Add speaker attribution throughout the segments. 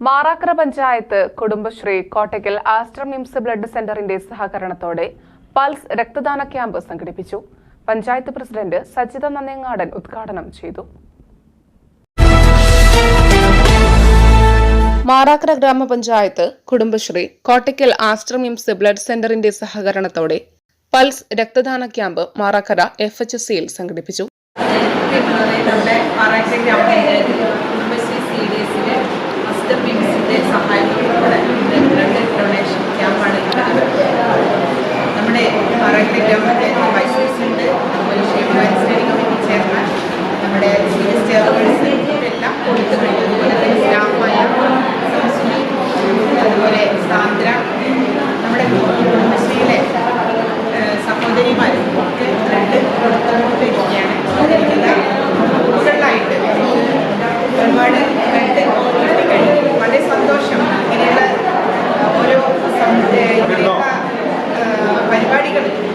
Speaker 1: Marakkara panchayat Kudumbashree Kottakkal Aster MIMS blood സെന്ററിന്റെ സഹകരണത്തോടെ pulse രക്തദാന ക്യാമ്പ് സംഘടിപ്പിച്ചു. പഞ്ചായത്ത് പ്രസിഡന്റ് സജിത നന്നേങ്ങാടൻ ഉദ്ഘാടനം ചെയ്തു. മാറാക്കര ഗ്രാമപഞ്ചായത്ത് കുടുംബശ്രീ കോട്ടയ്ക്കൽ ആസ്ട്രമിംസ് ബ്ലഡ് സെന്ററിന്റെ സഹകരണത്തോടെ പൾസ് രക്തദാന camp Marakkara F H S സിയിൽ സംഘടിപ്പിച്ചു
Speaker 2: കിട്ടുന്നത് നമ്മുടെ മറാഠി ഗ്രാമപഞ്ചായത്ത് കുടുംബശ്രീ സി ഡി എസിലെ മസ്റ്റർ ബിംസിന്റെ സഹായത്തോടുകൂടെ ബ്ലഡ് ഡൊണേഷൻ ക്യാമ്പാണ് നമ്മുടെ മറാഠി ഗ്രാമപഞ്ചായത്ത് വൈസ് പ്രസിഡന്റ് അതുപോലെ ഷേഖ് സ്റ്റഡി കമ്മിറ്റി ചെയർമാൻ. നമ്മുടെ സീനിയർ ചെയർപേഴ്സൺ ഇവരെല്ലാം കൊടുത്തു കഴിഞ്ഞു. ಗಾಡಿಗಳಿವೆ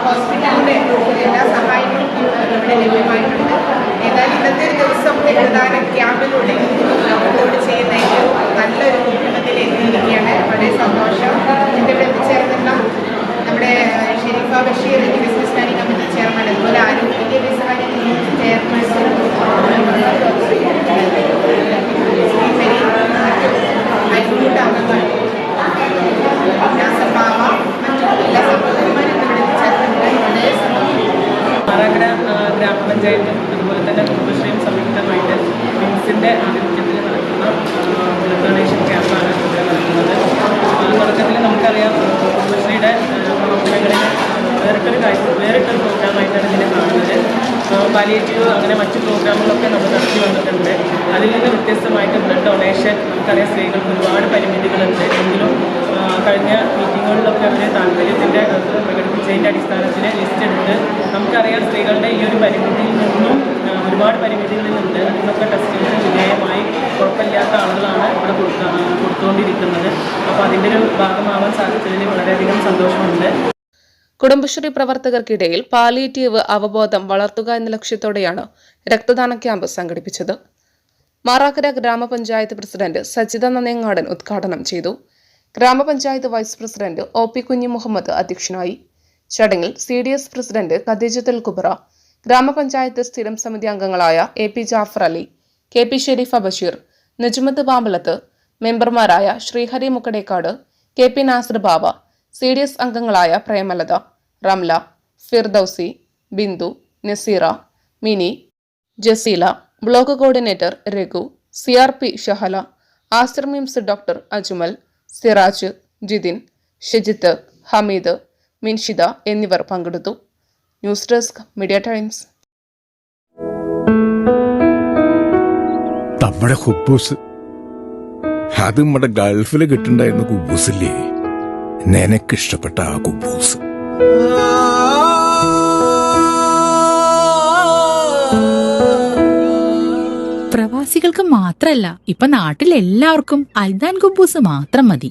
Speaker 2: ഹോസ്പിറ്റലിന്റെ എല്ലാ സഹായങ്ങളും ഇവിടെ ലഭ്യമായിട്ടുണ്ട് ഏതായാലും ഇന്നത്തെ ഒരു ദിവസം രക്തദാന ക്യാമ്പിലൂടെ നമ്മളോട് ചെയ്യുന്ന ഏറ്റവും നല്ലൊരു മുഖ്യമത്തിൽ എത്തിയിരിക്കുകയാണ് വളരെ സന്തോഷം എന്റെ ഇവിടെ എത്തിച്ചേർന്നുള്ള നമ്മുടെ Sherifa Basheer business standing committee chairman അതുപോലെ ആരോഗ്യ വിദ്യാഭ്യാസ ചെയർപേഴ്സൺ ശ്രീമതി അയൽക്കൂട്ട അംഗങ്ങൾ നാസർബാബ മറ്റു എല്ലാ സഹോദരിമാരും ഇവിടെ എത്തിച്ചേർന്നിട്ടുണ്ട് വളരെ സന്തോഷം
Speaker 3: മാറാക്കര ആ, ഗ്രാമപഞ്ചായത്തും അതുപോലെ തന്നെ കുടുംബശ്രീയും സംയുക്തമായിട്ട് മിംസിന്റെ ആഭിമുഖ്യത്തിൽ നടക്കുന്ന ഡൊണേഷൻ ക്യാമ്പാണ് ഇവിടെ നടക്കുന്നത്. അത് തുടക്കത്തിൽ നമുക്കറിയാം കുടുംബശ്രീയുടെ പ്രവർത്തനങ്ങളിൽ വേറിട്ടൊരു കാര്യം വേറിട്ടൊരു പ്രോഗ്രാമായിട്ടാണ് ഇതിനെ കാണുന്നത്. പാലിയേറ്റീവ് അങ്ങനെ മറ്റു പ്രോഗ്രാമുകളൊക്കെ നമ്മൾ നടത്തി വന്നിട്ടുണ്ട്. അതിൽ നിന്ന് വ്യത്യസ്തമായിട്ട് ബ്ലഡ് ഡൊണേഷൻ നമുക്കറിയാം സ്ത്രീകൾക്ക് ഒരുപാട് പരിമിതികളുണ്ട്. എങ്കിലും കഴിഞ്ഞ മീറ്റിങ്ങുകളിലൊക്കെ അവർ താല്പര്യത്തിന്റെ അത് പ്രകടിപ്പിച്ചതിന്റെ അടിസ്ഥാനത്തിൽ ലിസ്റ്റ് എടുത്ത് നമുക്കറിയാം സ്ത്രീകളുടെ ഈ ഒരു പരിമിതിയിൽ നിന്നും ഒരുപാട് പരിമിതികളിലുണ്ട് അതിനൊക്കെ ടെസ്റ്റിന് വിധേയമായി കുഴപ്പമില്ലാത്ത ആളുകളാണ് ഇവിടെ കൊടുക്ക കൊടുത്തുകൊണ്ടിരിക്കുന്നത്. അപ്പോൾ അതിന്റെ ഒരു ഭാഗമാവാൻ സാധിച്ചതിൽ വളരെയധികം സന്തോഷമുണ്ട്.
Speaker 1: കുടുംബശ്രീ പ്രവർത്തകർക്കിടയിൽ പാലിയേറ്റീവ് അവബോധം വളർത്തുക എന്ന ലക്ഷ്യത്തോടെയാണ് രക്തദാന ക്യാമ്പ് സംഘടിപ്പിച്ചത്. മാറാക്കര ഗ്രാമപഞ്ചായത്ത് പ്രസിഡന്റ് സജിത നന്നേങ്ങാടൻ ഉദ്ഘാടനം ചെയ്തു. ഗ്രാമപഞ്ചായത്ത് വൈസ് പ്രസിഡന്റ് ഒ പി കുഞ്ഞി മുഹമ്മദ് അധ്യക്ഷനായി. ചടങ്ങിൽ C D S president Khadeejathul Kubra ഗ്രാമപഞ്ചായത്ത് സ്ഥിരം സമിതി അംഗങ്ങളായ A P Jafar Ali K P Sherifa Basheer Najmath Pambalath മെമ്പർമാരായ Sreehari Mukkadekkad K P Nasar Baba C D S അംഗങ്ങളായ Premalatha Ramla Firdausi Bindu Naseera Mini Jaseela block coordinator Raghu C R P Shahala Aster MIMS doctor Ajmal Siraj Jithin Shijith Hameed Minshida എന്നിവർ പങ്കെടുത്തു. News desk media times.
Speaker 4: നമ്മുടെ ഹുബൂസ്. അത് നമ്മുടെ ഗൾഫിൽ കിട്ടുണ്ടായിരുന്ന കുബൂസില്ലേ നിനക്കിഷ്ടപ്പെട്ട ആ കുബൂസ്
Speaker 5: പ്രവാസികൾക്ക് മാത്രല്ല ഇപ്പൊ നാട്ടിൽ എല്ലാവർക്കും അൽദാൻ കുബൂസ് മാത്രം മതി.